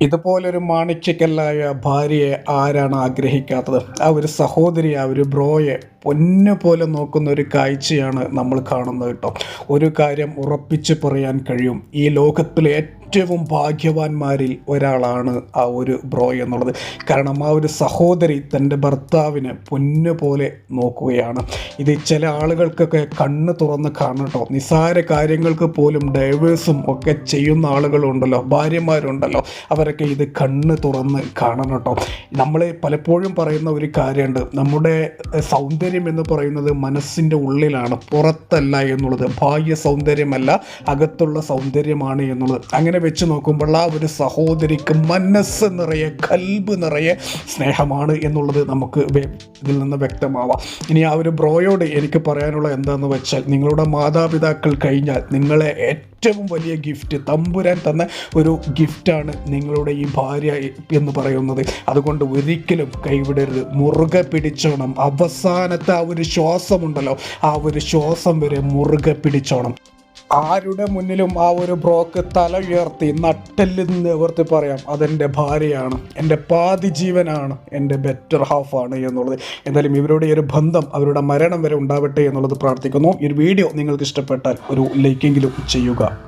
ഇതുപോലൊരു മാണിക്യക്കല്ലായ ഭാര്യയെ ആരാണ് ആഗ്രഹിക്കാത്തത്? ആ ഒരു സഹോദരി ആ ഒരു ബ്രോയെ പൊന്നു പോലെ നോക്കുന്ന ഒരു കാഴ്ചയാണ് നമ്മൾ കാണുന്നത് കേട്ടോ. ഒരു കാര്യം ഉറപ്പിച്ച് പറയാൻ കഴിയും. ഈ ലോകത്തിലെ ഏറ്റവും ഭാഗ്യവാന്മാരിൽ ഒരാളാണ് ആ ഒരു ബ്രോ എന്നുള്ളത്. കാരണം ആ ഒരു സഹോദരി തന്റെ ഭർത്താവിനെ പൊന്നു പോലെ നോക്കുകയാണ്. ഇത് ചില ആളുകൾക്കൊക്കെ കണ്ണ് തുറന്ന് കാണട്ടോ നിസ്സാര കാര്യങ്ങൾക്ക് പോലും ഡൈവേഴ്സും ഒക്കെ ചെയ്യുന്ന ആളുകളുണ്ടല്ലോ ഭാര്യമാരുണ്ടല്ലോ. അവരൊക്കെ ഇത് കണ്ണ് തുറന്ന് കാണണം കേട്ടോ. നമ്മൾ പലപ്പോഴും പറയുന്ന ഒരു കാര്യമുണ്ട്. നമ്മുടെ സൗന്ദര്യം എന്ന് പറയുന്നത് മനസ്സിന്റെ ഉള്ളിലാണ് പുറത്തല്ല എന്നുള്ളത്. ബാഹ്യ സൗന്ദര്യമല്ല അകത്തുള്ള സൗന്ദര്യമാണ് എന്നുള്ളത്. അങ്ങനെ വെച്ച് നോക്കുമ്പോൾ ആ ഒരു സഹോദരിക്ക് മനസ്സ് നിറയെ കൽബ് നിറയെ സ്നേഹമാണ് എന്നുള്ളത് നമുക്ക് ഇതിൽ നിന്ന് വ്യക്തമാവാം. ഇനി ആ ഒരു ബ്രോയോട് എനിക്ക് പറയാനുള്ള എന്താണെന്ന് വെച്ചാൽ നിങ്ങളുടെ മാതാപിതാക്കൾ കഴിഞ്ഞാൽ നിങ്ങളെ ഏറ്റവും വലിയ ഗിഫ്റ്റ് തമ്പുരാൻ തന്ന ഒരു ഗിഫ്റ്റാണ് നിങ്ങളുടെ ഈ ഭാര്യ എന്ന് പറയുന്നത്. അതുകൊണ്ട് ഒരിക്കലും കൈവിടരുത്. മുറുകെ പിടിച്ചോണം. അവസാനത്തെ ആ ഒരു ശ്വാസമുണ്ടല്ലോ ആ ഒരു ശ്വാസം വരെ മുറുകെ പിടിച്ചോണം. ആരുടെ മുന്നിലും ആ ഒരു ബ്രോക്ക് തല ഉയർത്തി നട്ടെല്ലെന്ന് നിവർത്തി പറയാം അതെന്റെ ഭാര്യയാണ് എന്റെ പാതി ജീവനാണ് എന്റെ ബെറ്റർ ഹാഫാണ് എന്നുള്ളത്. എന്തായാലും ഇവരുടെ ഒരു ബന്ധം അവരുടെ മരണം വരെ ഉണ്ടാവട്ടെ എന്നുള്ളത് പ്രാർത്ഥിക്കുന്നു. ഈ വീഡിയോ നിങ്ങൾക്ക് ഇഷ്ടപ്പെട്ടാൽ ഒരു ലൈക്കെങ്കിലും ചെയ്യുക.